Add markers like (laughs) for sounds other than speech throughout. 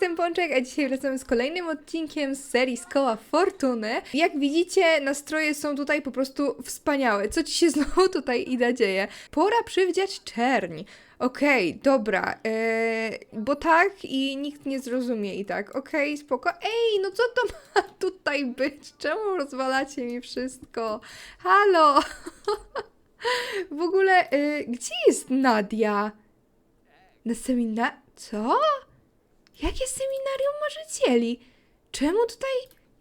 jestem Pączek, a dzisiaj wracamy z kolejnym odcinkiem z serii z koła Fortuny. Jak widzicie, nastroje są tutaj po prostu wspaniałe. Co ci się (laughs) znowu tutaj Ida dzieje? Pora przywdziać czerń. Okej, dobra, eee, bo tak i nikt nie zrozumie i tak, okej, spoko. Ej, no co to (laughs) ma tutaj być? Czemu rozwalacie mi wszystko? Halo! (laughs) w ogóle, e, gdzie jest Nadia? Na semina... Co? Jakie seminarium marzycieli? Czemu tutaj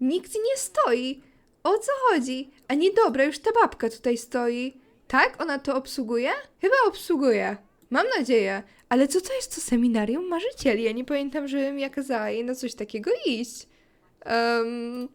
nikt nie stoi? O co chodzi? A nie dobra, już ta babka tutaj stoi. Tak? Ona to obsługuje? Chyba obsługuje. Mam nadzieję. Ale co to jest to seminarium marzycieli? Ja nie pamiętam, żebym ja kazała jej na coś takiego iść. Um,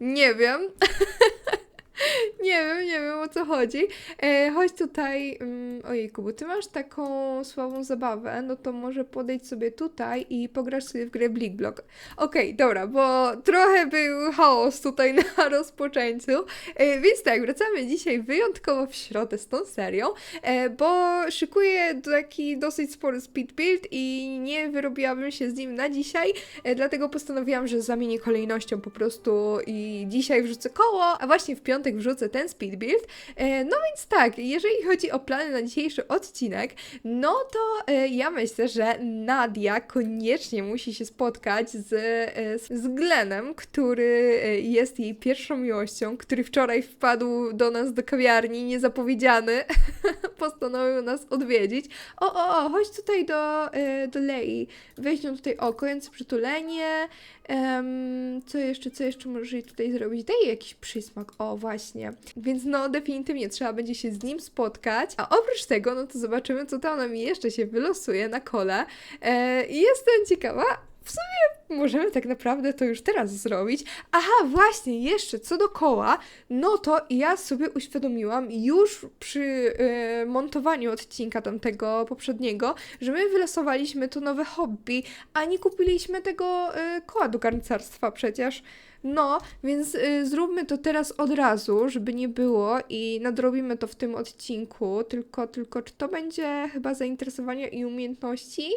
nie wiem. (laughs) nie wiem, nie wiem o co chodzi. E, chodź tutaj. Um, ojejku, bo ty masz taką słabą zabawę, no to może podejdź sobie tutaj i pograsz sobie w grę Blick Block. Okej, dobra, bo trochę był chaos tutaj (laughs) na rozpoczęciu. E, więc tak, wracamy dzisiaj wyjątkowo w środę z tą serią, e, bo szykuję taki dosyć spory speed build i nie wyrobiłabym się z nim na dzisiaj, e, dlatego postanowiłam, że zamienię kolejnością po prostu i dzisiaj wrzucę koło, a właśnie w piątek wrzucę ten speed build. E, No więc tak, jeżeli chodzi o plany na dzisiejszy odcinek, no to e, ja myślę, że Nadia koniecznie musi się spotkać z, e, z Glenem, który e, jest jej pierwszą miłością, który wczoraj wpadł do nas do kawiarni, niezapowiedziany, (laughs) postanowił nas odwiedzić. O, o, o, chodź tutaj do, do Lei, weź ją tutaj, o, kojące przytulenie, Em, co jeszcze, co jeszcze możesz jej tutaj zrobić? Daj jakiś przysmak, o właśnie. Więc no, definitywnie trzeba będzie się z nim spotkać. A oprócz tego, no to zobaczymy, co tam nam jeszcze się wylosuje na kole. E, I jestem ciekawa, w sumie możemy tak naprawdę to już teraz zrobić. Aha, właśnie, jeszcze co do koła, no to ja sobie uświadomiłam już przy e, montowaniu odcinka tamtego poprzedniego, że my wylosowaliśmy to nowe hobby, a nie kupiliśmy tego e, koła do garncarstwa przecież. No, więc y, zróbmy to teraz od razu, żeby nie było i nadrobimy to w tym odcinku. Tylko, tylko czy to będzie chyba zainteresowania i umiejętności?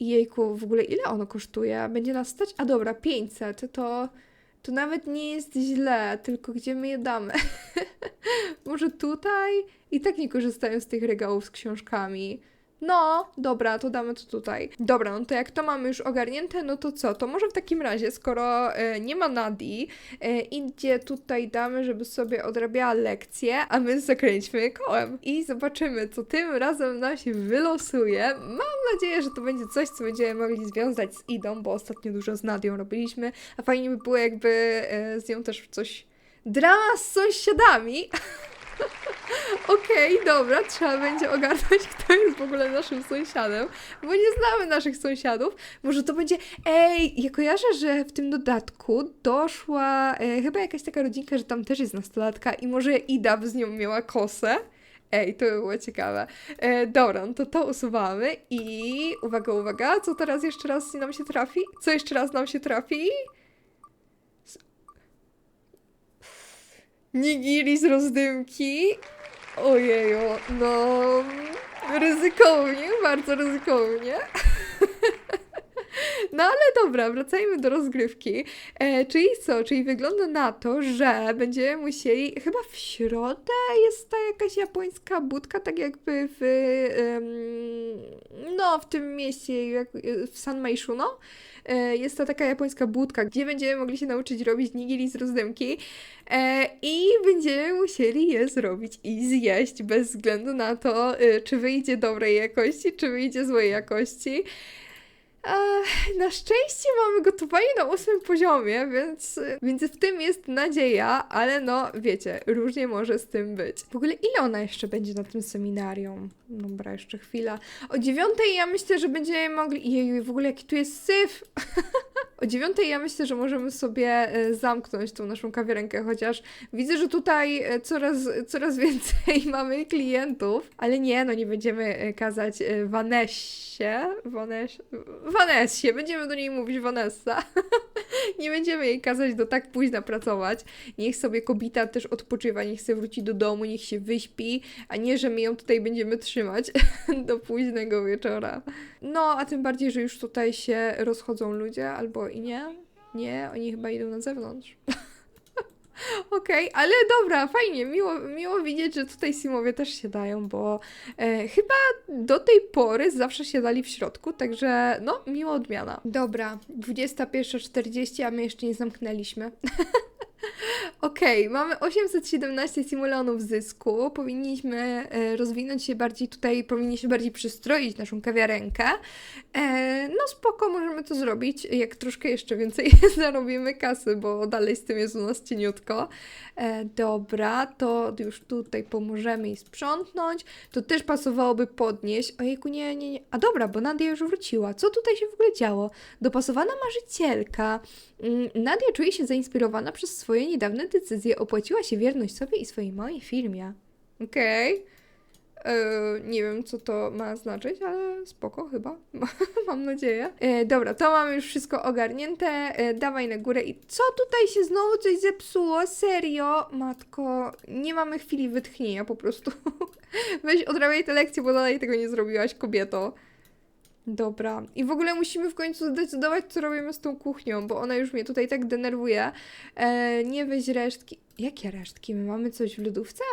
I jejku, w ogóle ile ono kosztuje? Będzie nas stać? A dobra, 500, to, to nawet nie jest źle, tylko gdzie my je damy? (laughs) Może tutaj? I tak nie korzystają z tych regałów z książkami. No, dobra, to damy to tutaj. Dobra, no to jak to mamy już ogarnięte, no to co? To może w takim razie, skoro e, nie ma Nadi, e, idzie tutaj damy, żeby sobie odrabiała lekcje, a my zakręćmy kołem i zobaczymy, co tym razem nam się wylosuje. Mam nadzieję, że to będzie coś, co będziemy mogli związać z Idą, bo ostatnio dużo z Nadią robiliśmy, a fajnie by było jakby e, z nią też coś... Drama z sąsiadami! (laughs) Okej, dobra, trzeba będzie ogarnąć, (laughs) kto jest w ogóle naszym sąsiadem, bo nie znamy naszych sąsiadów. Może to będzie. Ej, ja kojarzę, że w tym dodatku doszła e, chyba jakaś taka rodzinka, że tam też jest nastolatka i może Ida by z nią miała kosę. Ej, to by było ciekawe. E, dobra, no to to usuwamy i uwaga, uwaga, co teraz jeszcze raz nam się trafi? Co jeszcze raz nam się trafi? Nigiri z rozdymki. Ojeju, no ryzykownie, bardzo ryzykownie. No ale dobra, wracajmy do rozgrywki. E, czyli co? Czyli wygląda na to, że będziemy musieli. Chyba w środę jest ta jakaś japońska budka, tak jakby w. em, no, w tym mieście, jak, w San Maishuno. E, jest to taka japońska budka, gdzie będziemy mogli się nauczyć robić nigiri z rozdymki. E, I będziemy musieli je zrobić i zjeść bez względu na to, e, czy wyjdzie dobrej jakości, czy wyjdzie złej jakości. Na szczęście mamy gotowanie na ósmym poziomie, więc, więc w tym jest nadzieja, ale no wiecie, różnie może z tym być. W ogóle ile ona jeszcze będzie na tym seminarium? Dobra, jeszcze chwila. O dziewiątej ja myślę, że będziemy mogli... Jej, w ogóle jaki tu jest syf! (laughs) O dziewiątej ja myślę, że możemy sobie e, zamknąć tą naszą kawiarenkę, chociaż widzę, że tutaj e, coraz, coraz (laughs) więcej mamy klientów, ale nie, no nie będziemy e, kazać Vanessie, Vanes, Vanessie, będziemy do niej mówić Vanessa. (laughs) nie będziemy jej kazać do tak późna pracować. Niech sobie kobieta też odpoczywa, niech sobie wróci do domu, niech się wyśpi, a nie, że my ją tutaj będziemy trzymać (laughs) do późnego wieczora. No, a tym bardziej, że już tutaj się rozchodzą ludzie, albo i nie. Nie, oni chyba idą na zewnątrz. (laughs) Okej, ale dobra, fajnie, miło, miło widzieć, że tutaj Simowie też się dają, bo e, chyba do tej pory zawsze siadali w środku, także no, miła odmiana. Dobra, 21.40, a my jeszcze nie zamknęliśmy. (laughs) Okej, mamy 817 simoleonów zysku. Powinniśmy e, rozwinąć się bardziej tutaj, powinniśmy bardziej przystroić naszą kawiarenkę. E, no spoko, możemy to zrobić, jak troszkę jeszcze więcej (laughs) zarobimy kasy, bo dalej z tym jest u nas cieniutko. E, dobra, to już tutaj pomożemy jej sprzątnąć. To też pasowałoby podnieść. Ojejku, nie, nie, nie. A dobra, bo Nadia już wróciła. Co tutaj się w ogóle działo? Dopasowana marzycielka. Mm, Nadia czuje się zainspirowana przez swoje niedawne decyzje. Opłaciła się wierność sobie i swojej małej firmie. Okej. E, nie wiem, co to ma znaczyć, ale spoko chyba. (laughs) Mam nadzieję. E, dobra, to mamy już wszystko ogarnięte. E, dawaj na górę. I co tutaj się znowu coś zepsuło? Serio? Matko, nie mamy chwili wytchnienia po prostu. (laughs) Weź odrabiaj te lekcje, bo dalej tego nie zrobiłaś, kobieto. Dobra. I w ogóle musimy w końcu zdecydować, co robimy z tą kuchnią, bo ona już mnie tutaj tak denerwuje. E, nie weź resztki. Jakie resztki? My mamy coś w lodówce?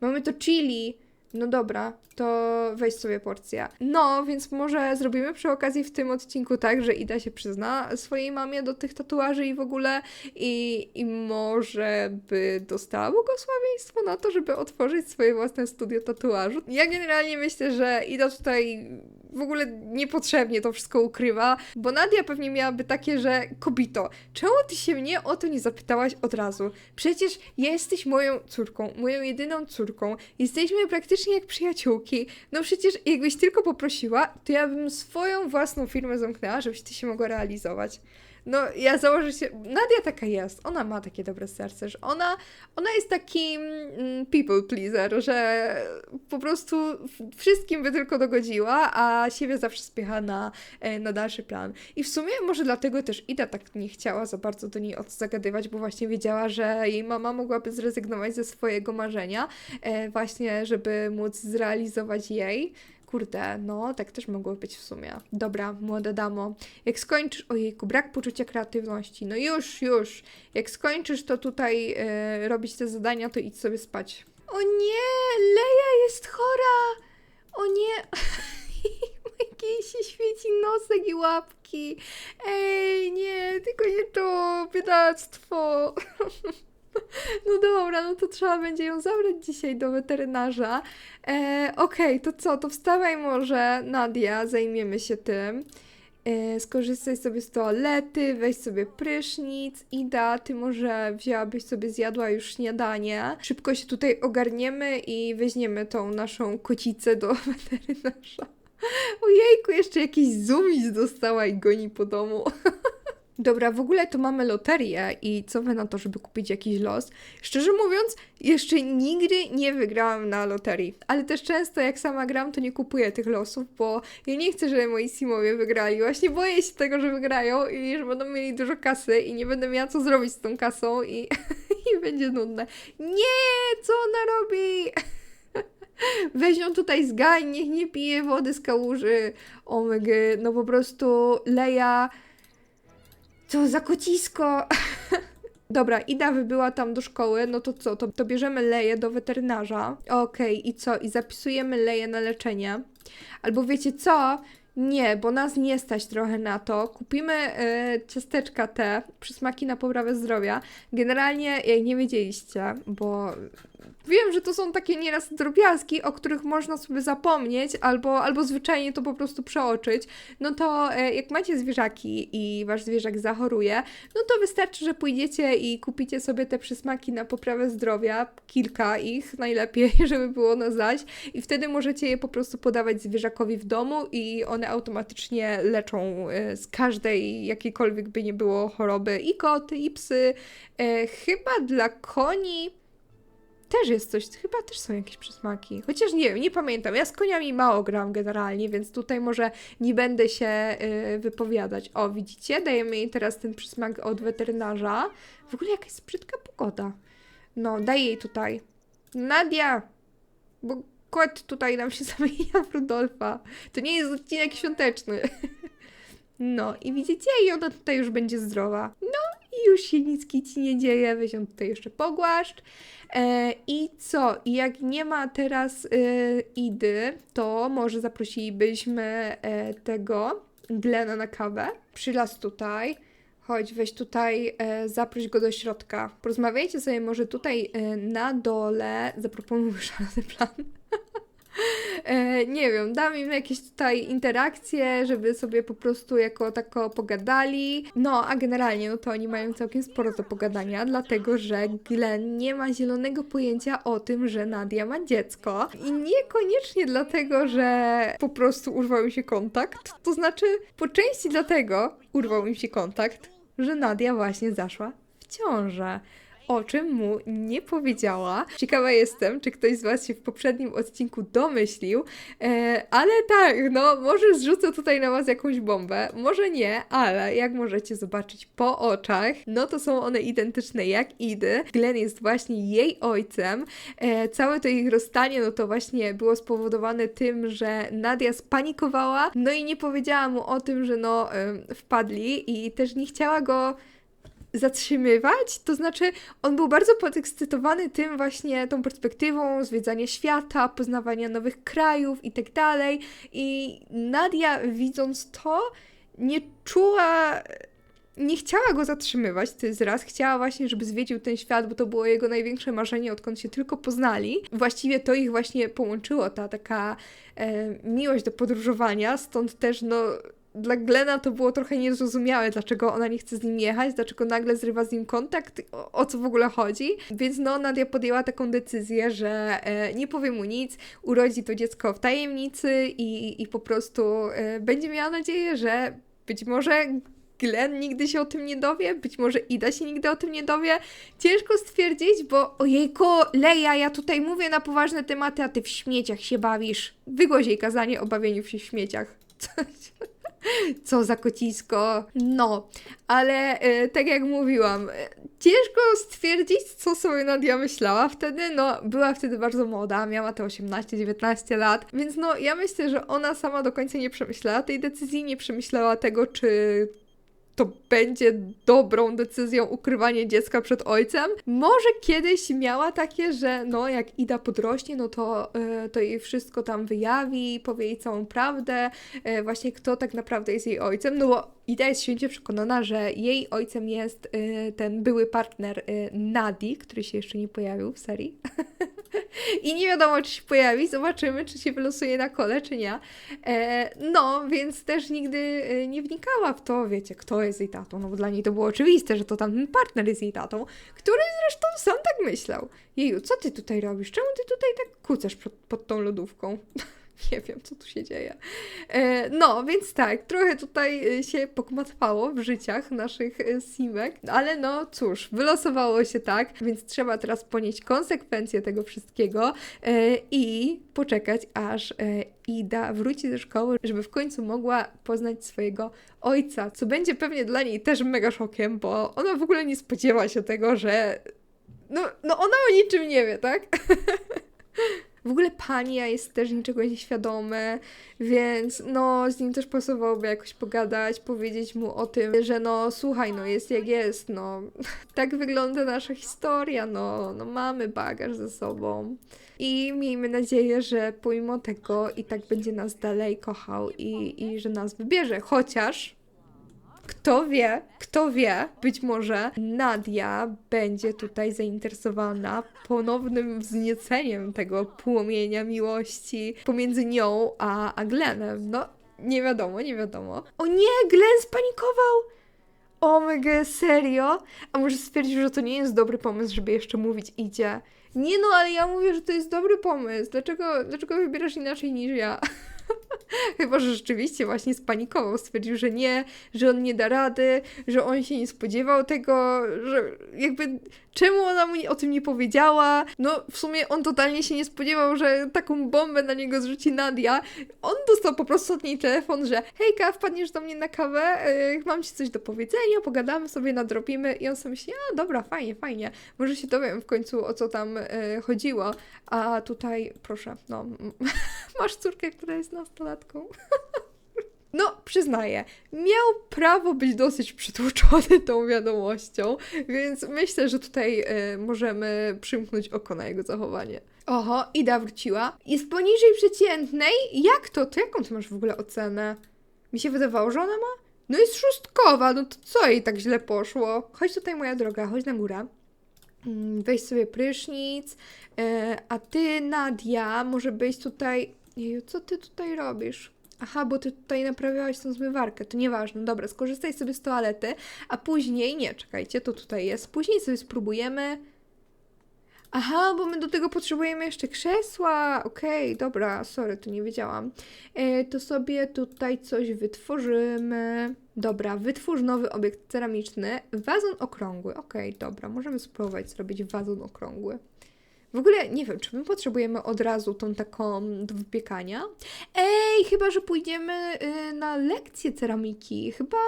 Mamy to chili. No dobra, to weź sobie porcję. No, więc może zrobimy przy okazji w tym odcinku tak, że Ida się przyzna swojej mamie do tych tatuaży i w ogóle i, i może by dostała błogosławieństwo na to, żeby otworzyć swoje własne studio tatuażu. Ja generalnie myślę, że Ida tutaj w ogóle niepotrzebnie to wszystko ukrywa, bo Nadia pewnie miałaby takie, że kobito, czemu ty się mnie o to nie zapytałaś od razu? Przecież jesteś moją córką, moją jedyną córką. Jesteśmy praktycznie jak przyjaciółki. No przecież jakbyś tylko poprosiła, to ja bym swoją własną firmę zamknęła, żebyś ty się mogła realizować. No, ja założę się. Nadia taka jest. Ona ma takie dobre serce, że ona, ona jest takim mm, people pleaser, że po prostu wszystkim by tylko dogodziła, a siebie zawsze spycha na, e, na dalszy plan. I w sumie może dlatego też Ida tak nie chciała za bardzo do niej o co zagadywać, bo właśnie wiedziała, że jej mama mogłaby zrezygnować ze swojego marzenia, e, właśnie, żeby móc zrealizować jej. Kurde, no, tak też mogło być w sumie. Dobra, młoda damo, jak skończysz, ojejku, brak poczucia kreatywności, no już, już, jak skończysz to tutaj e, robić te zadania, to idź sobie spać. O nie, Leja jest chora! O nie, (laughs) jakiej się świeci nosek i łapki. Ej, nie, tylko nie to, biedactwo. (laughs) (laughs) No dobra, no to trzeba będzie ją zabrać dzisiaj do weterynarza. E, Okej, to co, to wstawaj może, Nadia, zajmiemy się tym. E, skorzystaj sobie z toalety, weź sobie prysznic. Ida, ty może wzięłabyś sobie, zjadła już śniadanie. Szybko się tutaj ogarniemy i weźmiemy tą naszą kocicę do (laughs) weterynarza. Ojejku, jeszcze jakiś zumiś dostała i goni po domu. (laughs) Dobra, w ogóle to mamy loterię i co wy na to, żeby kupić jakiś los? Szczerze mówiąc, jeszcze nigdy nie wygrałam na loterii, ale też często jak sama gram, to nie kupuję tych losów, bo ja nie chcę, żeby moi simowie wygrali. Właśnie boję się tego, że wygrają i że będą mieli dużo kasy i nie będę miała co zrobić z tą kasą i, (laughs) i będzie nudne. Nie, co ona robi? (laughs) Weź ją tutaj zgań, niech nie pije wody z kałuży. Omega, no po prostu Leja... Co za kocisko! (laughs) Dobra, Ida wybyła tam do szkoły, no to co, to, to bierzemy Leję do weterynarza. Okej, i co? I zapisujemy Leję na leczenie. Albo wiecie co? Nie, bo nas nie stać trochę na to. Kupimy e, ciasteczka te, przysmaki na poprawę zdrowia. Generalnie, jak nie wiedzieliście, bo Wiem, że to są takie nieraz drobiazgi, o których można sobie zapomnieć, albo, albo zwyczajnie to po prostu przeoczyć. No to e, jak macie zwierzaki i wasz zwierzak zachoruje, no to wystarczy, że pójdziecie i kupicie sobie te przysmaki na poprawę zdrowia, kilka ich najlepiej, (laughs) żeby było na zaś, i wtedy możecie je po prostu podawać zwierzakowi w domu i one automatycznie leczą e, z każdej jakiejkolwiek by nie było choroby i koty, i psy. E, chyba dla koni też jest coś, chyba też są jakieś przysmaki. Chociaż nie wiem, nie pamiętam. Ja z koniami mało gram generalnie, więc tutaj może nie będę się y, wypowiadać. O, widzicie? Dajemy jej teraz ten przysmak od weterynarza. W ogóle jakaś brzydka pogoda. No, daj jej tutaj. Nadia! Bo kot tutaj nam się (laughs) zamienia w Rudolfa. To nie jest odcinek świąteczny. (laughs) No i widzicie, i ona tutaj już będzie zdrowa. No i już się nic ci nie dzieje, weź ją tutaj jeszcze pogłaszcz. E, I co? I jak nie ma teraz e, Idy, to może zaprosilibyśmy e, tego Glena na kawę. Przylas tutaj. Chodź, weź tutaj, e, zaproś go do środka. Porozmawiajcie sobie może tutaj e, na dole. Zaproponuję szalony (laughs) plan. E, nie wiem, dam im jakieś tutaj interakcje, żeby sobie po prostu jako tako pogadali. No, a generalnie, no to oni mają całkiem sporo do pogadania, dlatego że Glenn nie ma zielonego pojęcia o tym, że Nadia ma dziecko. I niekoniecznie dlatego, że po prostu urwał im się kontakt. To znaczy, po części dlatego urwał im się kontakt, że Nadia właśnie zaszła w ciążę o czym mu nie powiedziała. Ciekawa jestem, czy ktoś z Was się w poprzednim odcinku domyślił, e, ale tak, no może zrzucę tutaj na Was jakąś bombę, może nie, ale jak możecie zobaczyć po oczach, no to są one identyczne jak Idy. Glenn jest właśnie jej ojcem. E, całe to ich rozstanie, no to właśnie było spowodowane tym, że Nadia spanikowała, no i nie powiedziała mu o tym, że no wpadli i też nie chciała go zatrzymywać, to znaczy on był bardzo podekscytowany tym właśnie, tą perspektywą zwiedzania świata, poznawania nowych krajów i tak dalej. I Nadia widząc to nie czuła nie chciała go zatrzymywać, to jest raz, chciała właśnie, żeby zwiedził ten świat, bo to było jego największe marzenie, odkąd się tylko poznali. Właściwie to ich właśnie połączyło, ta taka e, miłość do podróżowania, stąd też no dla Glena to było trochę niezrozumiałe, dlaczego ona nie chce z nim jechać, dlaczego nagle zrywa z nim kontakt, o, o co w ogóle chodzi. Więc no, Nadia podjęła taką decyzję, że e, nie powie mu nic, urodzi to dziecko w tajemnicy i, i po prostu e, będzie miała nadzieję, że być może Glenn nigdy się o tym nie dowie, być może Ida się nigdy o tym nie dowie. Ciężko stwierdzić, bo ojejku, Leja, ja tutaj mówię na poważne tematy, a ty w śmieciach się bawisz. Wygłoś jej kazanie o bawieniu się w śmieciach. (laughs) Coś. Co za kocisko. No, ale e, tak jak mówiłam, e, ciężko stwierdzić, co sobie Nadia myślała wtedy. No, była wtedy bardzo młoda, miała te 18-19 lat, więc no, ja myślę, że ona sama do końca nie przemyślała tej decyzji, nie przemyślała tego, czy to będzie dobrą decyzją ukrywanie dziecka przed ojcem. Może kiedyś miała takie, że no jak Ida podrośnie, no to, yy, to jej wszystko tam wyjawi, powie jej całą prawdę, yy, właśnie kto tak naprawdę jest jej ojcem, no bo Ida jest święcie przekonana, że jej ojcem jest yy, ten były partner Nadi, który się jeszcze nie pojawił w serii. (laughs) (laughs) I nie wiadomo, czy się pojawi, zobaczymy, czy się wylosuje na kole, czy nie. E, no, więc też nigdy e, nie wnikała w to, wiecie, kto jest jej tatą, no bo dla niej to było oczywiste, że to tamten partner jest jej tatą, który zresztą sam tak myślał. Jeju, co ty tutaj robisz? Czemu ty tutaj tak kucasz pod, pod tą lodówką? (laughs) (laughs) nie wiem, co tu się dzieje. E, no, więc tak, trochę tutaj e, się pokmatwało w życiach naszych e, simek, ale no cóż, wylosowało się tak, więc trzeba teraz ponieść konsekwencje tego wszystkiego i poczekać, aż Ida wróci ze szkoły, żeby w końcu mogła poznać swojego ojca, co będzie pewnie dla niej też mega szokiem, bo ona w ogóle nie spodziewa się tego, że no, no ona o niczym nie wie, tak? (laughs) W ogóle Pania jest też niczego nieświadomy, więc no z nim też pasowałoby jakoś pogadać, powiedzieć mu o tym, że no słuchaj, no jest jak jest, no (laughs) tak wygląda nasza historia, no, no mamy bagaż ze sobą. I miejmy nadzieję, że pomimo tego i tak będzie nas dalej kochał i, i że nas wybierze. Chociaż kto wie, kto wie, być może Nadia będzie tutaj zainteresowana ponownym wznieceniem tego płomienia miłości pomiędzy nią a, a Glenem. No, nie wiadomo, nie wiadomo. O nie, Glen spanikował! Omega, serio? A może stwierdził, że to nie jest dobry pomysł, żeby jeszcze mówić idzie? Nie no, ale ja mówię, że to jest dobry pomysł. Dlaczego, dlaczego wybierasz inaczej niż ja? (laughs) (laughs) Chyba, że rzeczywiście właśnie spanikował, stwierdził, że nie, że on nie da rady, że on się nie spodziewał tego, że jakby czemu ona mu o tym nie powiedziała. No, w sumie on totalnie się nie spodziewał, że taką bombę na niego zrzuci Nadia. On dostał po prostu od niej telefon, że hejka, wpadniesz do mnie na kawę, yy, mam ci coś do powiedzenia, pogadamy sobie, nadrobimy. I on sobie myśli, a dobra, fajnie, fajnie, może się dowiem w końcu o co tam yy, chodziło. A tutaj, proszę, no, (laughs) masz córkę, która jest nastolatką. (laughs) No, przyznaję, miał prawo być dosyć przytłoczony tą wiadomością, więc myślę, że tutaj y, możemy przymknąć oko na jego zachowanie. Oho, Ida wróciła. Jest poniżej przeciętnej? Jak to? To jaką ty masz w ogóle ocenę? Mi się wydawało, że ona ma? No jest szóstkowa, no to co jej tak źle poszło? Chodź tutaj, moja droga, chodź na górę. Mm, Weź sobie prysznic, e, a ty, Nadia, może być tutaj... Jeju, co ty tutaj robisz? Aha, bo ty tutaj naprawiałaś tą zmywarkę, to nieważne. Dobra, skorzystaj sobie z toalety, a później, nie, czekajcie, to tutaj jest. Później sobie spróbujemy. Aha, bo my do tego potrzebujemy jeszcze krzesła. Okej, dobra, sorry, to nie wiedziałam. E, to sobie tutaj coś wytworzymy. Dobra, wytwórz nowy obiekt ceramiczny. Wazon okrągły. Okej, dobra, możemy spróbować zrobić wazon okrągły. W ogóle nie wiem, czy my potrzebujemy od razu tą taką do wypiekania. Ej, chyba, że pójdziemy y, na lekcję ceramiki. Chyba,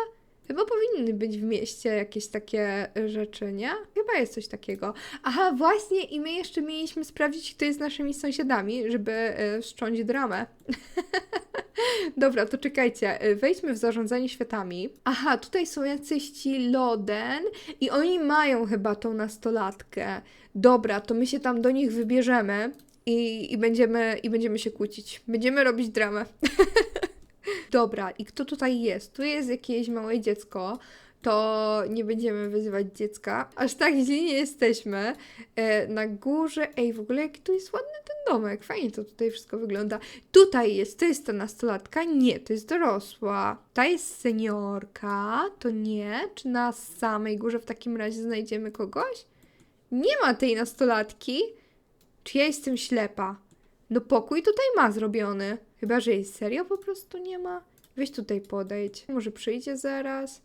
chyba powinny być w mieście jakieś takie rzeczy, nie? Chyba jest coś takiego. Aha, właśnie i my jeszcze mieliśmy sprawdzić, kto jest naszymi sąsiadami, żeby y, wszcząć dramę. (laughs) Dobra, to czekajcie, y, wejdźmy w zarządzanie światami. Aha, tutaj są jacyś ci Loden i oni mają chyba tą nastolatkę. Dobra, to my się tam do nich wybierzemy i, i, będziemy, i będziemy się kłócić. Będziemy robić dramę. (laughs) Dobra, i kto tutaj jest? Tu jest jakieś małe dziecko. To nie będziemy wyzywać dziecka. Aż tak źli nie jesteśmy. E, na górze. Ej, w ogóle jaki tu jest ładny ten domek. Fajnie to tutaj wszystko wygląda. Tutaj jest, to jest ta nastolatka? Nie, to jest dorosła. Ta jest seniorka? To nie. Czy na samej górze w takim razie znajdziemy kogoś? Nie ma tej nastolatki. Czy ja jestem ślepa? No pokój tutaj ma zrobiony. Chyba, że jej serio po prostu nie ma. Weź tutaj podejdź. Może przyjdzie zaraz.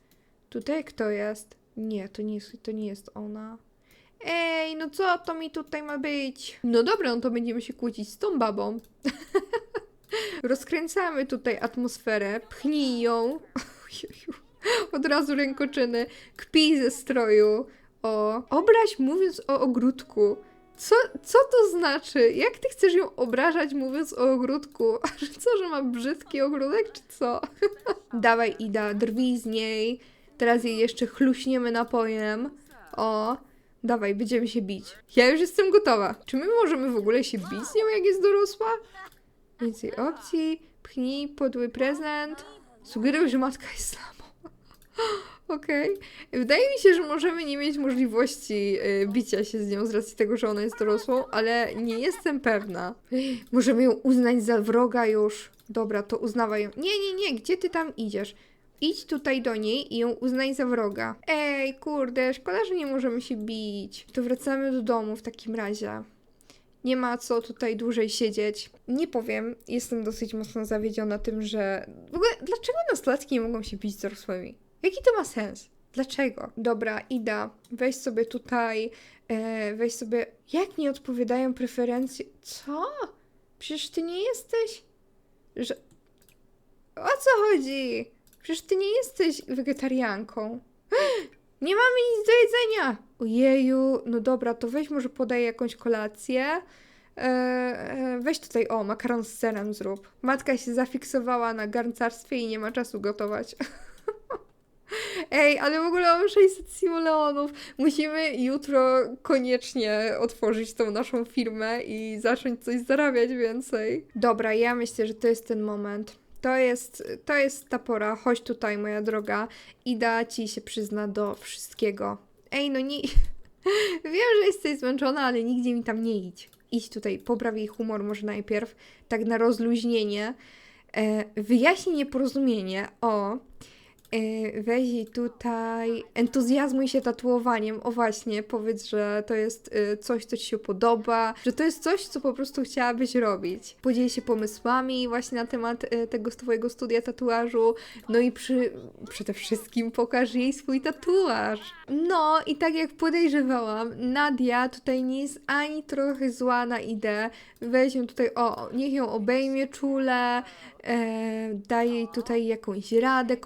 Tutaj kto jest? Nie, to nie jest, to nie jest ona. Ej, no co to mi tutaj ma być? No dobra, no to będziemy się kłócić z tą babą. (laughs) Rozkręcamy tutaj atmosferę. Pchnij ją. (laughs) Od razu rękoczyny. Kpij ze stroju. O, obraź mówiąc o ogródku. Co, co to znaczy? Jak ty chcesz ją obrażać mówiąc o ogródku? (laughs) Co, że ma brzydki ogródek, czy co? (laughs) Dawaj, Ida, drwij z niej. Teraz jej jeszcze chluśniemy napojem. O, dawaj, będziemy się bić. Ja już jestem gotowa. Czy my możemy w ogóle się bić z nią, jak jest dorosła? Więcej opcji. Pchnij podły prezent. Sugeruj, że matka jest slamą. (laughs) Okej. Wydaje mi się, że możemy nie mieć możliwości y, bicia się z nią z racji tego, że ona jest dorosłą, ale nie jestem pewna. Możemy ją uznać za wroga już. Dobra, to uznawaj ją. Nie, nie, nie, gdzie ty tam idziesz? Idź tutaj do niej i ją uznaj za wroga. Ej, kurde, szkoda, że nie możemy się bić. To wracamy do domu w takim razie. Nie ma co tutaj dłużej siedzieć. Nie powiem, jestem dosyć mocno zawiedziona tym, że. W ogóle, dlaczego nastolatki nie mogą się bić z dorosłymi? Jaki to ma sens? Dlaczego? Dobra, Ida, weź sobie tutaj, e, weź sobie. Jak nie odpowiadają preferencje? Co? Przecież ty nie jesteś. Że. O co chodzi? Przecież ty nie jesteś wegetarianką. (gasps) Nie mamy nic do jedzenia! Ojeju, no dobra, to weź może podaj jakąś kolację. E, e, weź tutaj, o, makaron z serem zrób. Matka się zafiksowała na garncarstwie i nie ma czasu gotować. (laughs) Ej, ale w ogóle mam 600 simoleonów. Musimy jutro koniecznie otworzyć tą naszą firmę i zacząć coś zarabiać więcej. Dobra, ja myślę, że to jest ten moment. to jest, to jest ta pora. Chodź tutaj, moja droga. Ida ci się przyzna do wszystkiego. Ej, no nie... (laughs) Wiem, że jesteś zmęczona, ale nigdzie mi tam nie idź. Idź tutaj, popraw jej humor może najpierw, tak na rozluźnienie. E, wyjaśnij nieporozumienie. O, weź jej tutaj, entuzjazmuj się tatuowaniem. O właśnie, powiedz, że to jest e, coś, co ci się podoba, że to jest coś, co po prostu chciałabyś robić. Podziel się pomysłami właśnie na temat e, tego twojego studia tatuażu. No i przy, przede wszystkim pokaż jej swój tatuaż. No i tak jak podejrzewałam, Nadia tutaj nie jest ani trochę zła na ideę. Weź ją tutaj, o, niech ją obejmie czule, e, daj jej tutaj jakąś radę,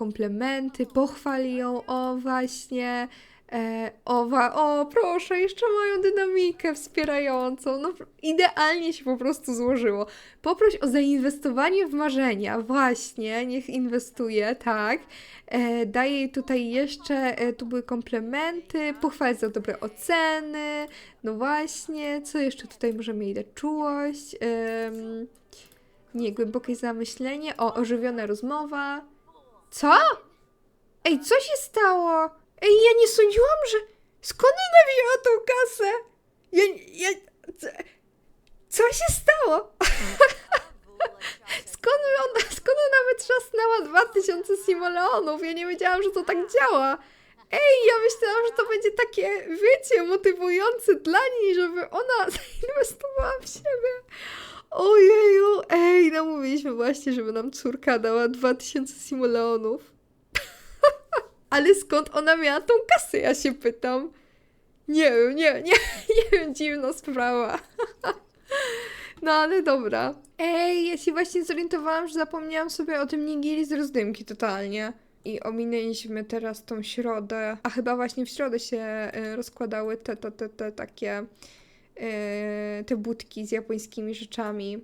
komplementy, pochwal ją, o właśnie. E, o, proszę, jeszcze mają dynamikę wspierającą. No, idealnie się po prostu złożyło. Poproś o zainwestowanie w marzenia. Właśnie, niech inwestuje, tak. E, daję jej tutaj jeszcze, e, tu były komplementy, pochwal za dobre oceny. No właśnie, co jeszcze tutaj możemy jej dać? Czułość. nie, głębokie zamyślenie. O, ożywiona rozmowa. Co? Ej, co się stało? Ej, ja nie sądziłam, że... Skąd ona wzięła tą kasę? Ja... ja... Co, się stało? (laughs) Skąd ona, skąd ona wytrzasnęła 2000 simoleonów? Ja nie wiedziałam, że to tak działa. Ej, ja myślałam, że to będzie takie, wiecie, motywujące dla niej, żeby ona (laughs) zainwestowała w siebie. Ojeju, ej, no mówiliśmy właśnie, żeby nam córka dała 2000 simoleonów. Ale skąd ona miała tą kasę, ja się pytam. Nie wiem, nie, nie, (laughs) nie wiem, dziwna sprawa. (laughs) No ale dobra. Ej, ja się właśnie zorientowałam, że zapomniałam sobie o tym nigiri z rozdymki totalnie. I ominęliśmy teraz tą środę, a chyba właśnie w środę się y, rozkładały te, te, te, te takie y, te budki z japońskimi rzeczami.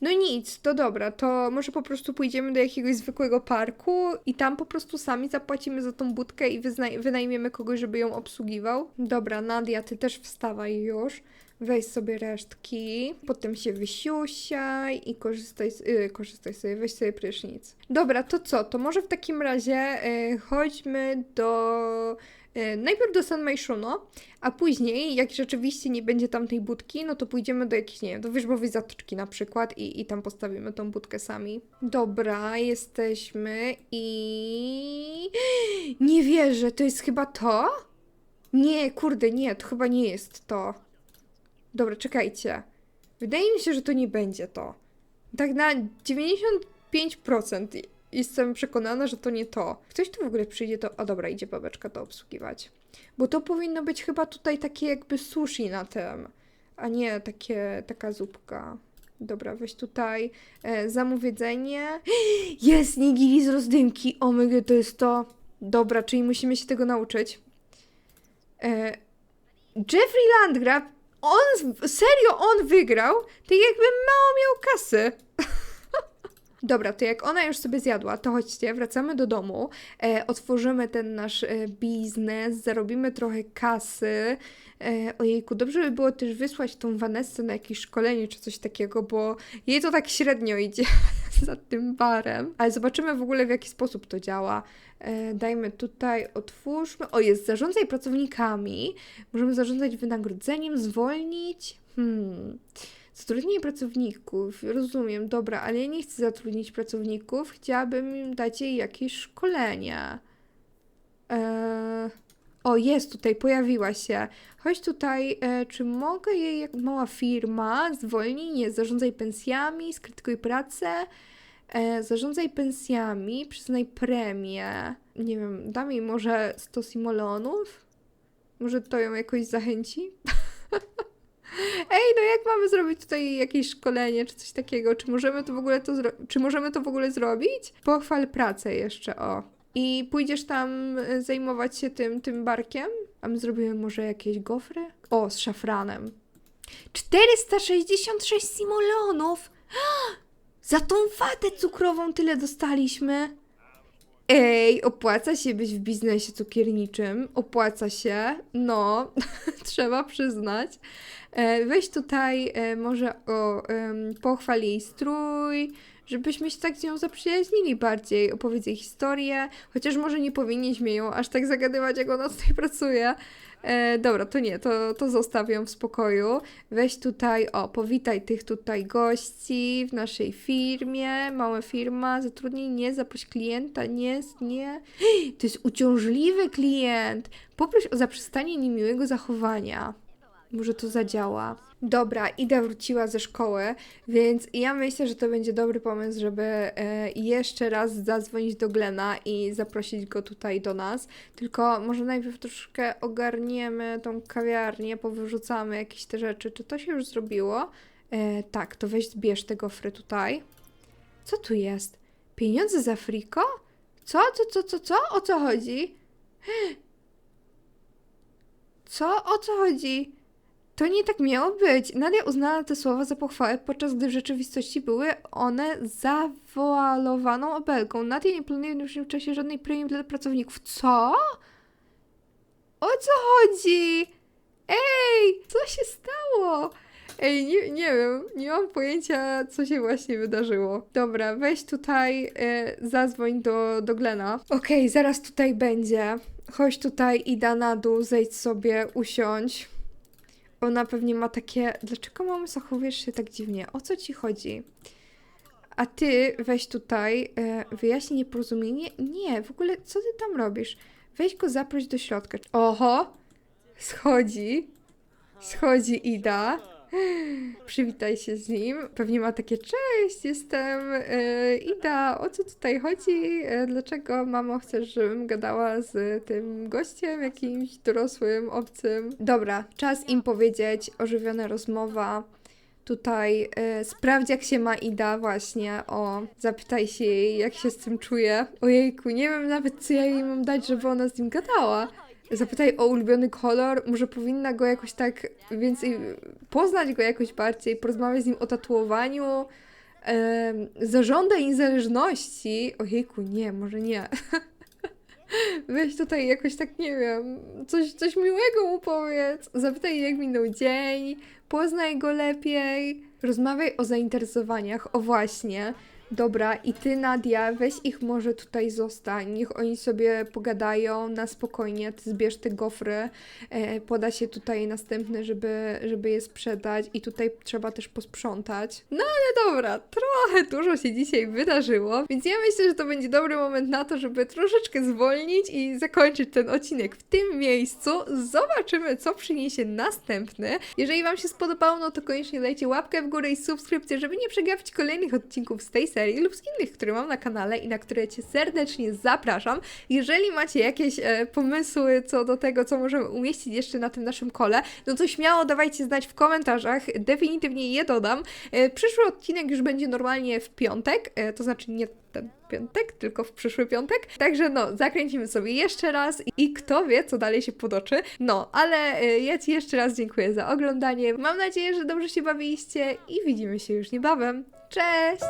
No nic, to dobra, to może po prostu pójdziemy do jakiegoś zwykłego parku i tam po prostu sami zapłacimy za tą budkę i wynajmiemy kogoś, żeby ją obsługiwał. Dobra, Nadia, ty też wstawaj już. Weź sobie resztki, potem się wysiusiaj i korzystaj, yy, korzystaj sobie, weź sobie prysznic. Dobra, to co? To może w takim razie yy, chodźmy do... yy, najpierw do San Meishuno, a później, jak rzeczywiście nie będzie tam tej budki, no to pójdziemy do jakiejś, nie wiem, do wierzbowej zatoczki na przykład i, i tam postawimy tą budkę sami. Dobra, jesteśmy i... (gasps) Nie wierzę, to jest chyba to? Nie, kurde, nie, to chyba nie jest to. Dobra, czekajcie. Wydaje mi się, że to nie będzie to. Tak na 95% jestem przekonana, że to nie to. Ktoś tu w ogóle przyjdzie, to... O dobra, idzie babeczka to obsługiwać. Bo to powinno być chyba tutaj takie jakby sushi na tym, a nie takie, taka zupka. Dobra, weź tutaj e, zamów jedzenie. (gasps) Jest nigiri z rozdymki. O my to jest to. Dobra, czyli musimy się tego nauczyć. E, Jeffrey Landgraf, on, serio, on wygrał, tak jakby mało miał kasy. (laughs) Dobra, to jak ona już sobie zjadła, to chodźcie, wracamy do domu, e, otworzymy ten nasz e, biznes, zarobimy trochę kasy. E, ojejku, dobrze by było też wysłać tą Vanessę na jakieś szkolenie czy coś takiego, bo jej to tak średnio idzie (laughs) (laughs) za tym barem. Ale zobaczymy w ogóle w jaki sposób to działa. E, dajmy tutaj, otwórzmy. O, jest zarządzaj pracownikami. Możemy zarządzać wynagrodzeniem, zwolnić. Hmm. Zatrudnienie pracowników, rozumiem, dobra, ale ja nie chcę zatrudnić pracowników, chciałabym im dać jej jakieś szkolenie. Eee, o, jest tutaj, pojawiła się. Chodź tutaj, e, czy mogę jej, jak mała firma, zwolnij, nie, zarządzaj pensjami, skrytykuj pracę, e, zarządzaj pensjami, przyznaj premię. Nie wiem, dam jej może 100 simoleonów? Może to ją jakoś zachęci? (laughs) Ej, no jak mamy zrobić tutaj jakieś szkolenie czy coś takiego? Czy możemy to w ogóle to czy możemy to w ogóle zrobić? Pochwal pracę jeszcze, o. I pójdziesz tam y, zajmować się tym, tym barkiem? A my zrobimy może jakieś gofry? O, z szafranem. 466 simoleonów! (gasps) Za tą watę cukrową tyle dostaliśmy. Ej, opłaca się być w biznesie cukierniczym. Opłaca się. No, (laughs) trzeba przyznać. E, weź tutaj e, może o, pochwal jej strój, żebyśmy się tak z nią zaprzyjaźnili bardziej, opowiedz jej historię, chociaż może nie powinniśmy ją aż tak zagadywać, jak ona tutaj pracuje. E, dobra, to nie, to, to zostawiam w spokoju. Weź tutaj, o, powitaj tych tutaj gości w naszej firmie. Mała firma, zatrudnij, nie, zaproś klienta, nie, nie. (gasps) To jest uciążliwy klient. Poproś o zaprzestanie niemiłego zachowania. Może to zadziała. Dobra, Ida wróciła ze szkoły, więc ja myślę, że to będzie dobry pomysł, żeby e, jeszcze raz zadzwonić do Glena i zaprosić go tutaj do nas. Tylko może najpierw troszkę ogarniemy tą kawiarnię, powyrzucamy jakieś te rzeczy. Czy to się już zrobiło? E, tak, to weź zbierz te gofry tutaj. Co tu jest? Pieniądze za friko? Co, co, co, co, co? O co chodzi? (gasps) Co? O co chodzi? To nie tak miało być. Nadia uznała te słowa za pochwałę, podczas gdy w rzeczywistości były one zawoalowaną obelgą. Nadia nie planuje w najbliższym czasie żadnej premii dla pracowników. Co? O co chodzi? Ej, co się stało? Ej, nie, nie wiem, nie mam pojęcia, co się właśnie wydarzyło. Dobra, weź tutaj, e, zadzwoń do, do Glena. Okej, zaraz tutaj będzie. Chodź tutaj, Ida na dół, zejdź sobie, usiądź. Ona pewnie ma takie, dlaczego mamo zachowujesz się tak dziwnie? O co ci chodzi? A ty weź tutaj, e, wyjaśnij nieporozumienie. Nie, w ogóle co ty tam robisz? Weź go zaproś do środka. Oho, schodzi, schodzi Ida. (laughs) Przywitaj się z nim. Pewnie ma takie, cześć, jestem e, Ida, o co tutaj chodzi? E, dlaczego mamo chcesz, żebym gadała z tym gościem, jakimś dorosłym, obcym? Dobra, czas im powiedzieć, ożywiona rozmowa. Tutaj e, sprawdź, jak się ma Ida, właśnie. O, zapytaj się jej, jak się z tym czuje. Ojejku, nie wiem nawet, co ja jej mam dać, żeby ona z nim gadała. Zapytaj o ulubiony kolor, może powinna go jakoś tak więcej, poznać go jakoś bardziej, porozmawiać z nim o tatuowaniu, em, zażądaj niezależności. Ojejku, nie, może nie. (laughs) Weź tutaj jakoś tak, nie wiem, coś, coś miłego mu powiedz. Zapytaj, jak minął dzień, poznaj go lepiej. Rozmawiaj o zainteresowaniach, o właśnie. Dobra, i ty, Nadia, weź ich może tutaj zostań. Niech oni sobie pogadają na spokojnie. Ty zbierz te gofry, e, poda się tutaj następne, żeby, żeby je sprzedać. I tutaj trzeba też posprzątać. No ale dobra, trochę dużo się dzisiaj wydarzyło, więc ja myślę, że to będzie dobry moment na to, żeby troszeczkę zwolnić i zakończyć ten odcinek w tym miejscu. Zobaczymy, co przyniesie następny. Jeżeli Wam się spodobało, no to koniecznie dajcie łapkę w górę i subskrypcję, żeby nie przegapić kolejnych odcinków z tej serii lub z innych, które mam na kanale i na które Cię serdecznie zapraszam. Jeżeli macie jakieś e, pomysły co do tego, co możemy umieścić jeszcze na tym naszym kole, no to śmiało dawajcie znać w komentarzach, definitywnie je dodam. E, przyszły odcinek już będzie normalnie w piątek, e, to znaczy nie ten piątek, tylko w przyszły piątek. Także no, zakręcimy sobie jeszcze raz i kto wie, co dalej się podoczy. No, ale e, ja Ci jeszcze raz dziękuję za oglądanie. Mam nadzieję, że dobrze się bawiliście i widzimy się już niebawem. Cześć!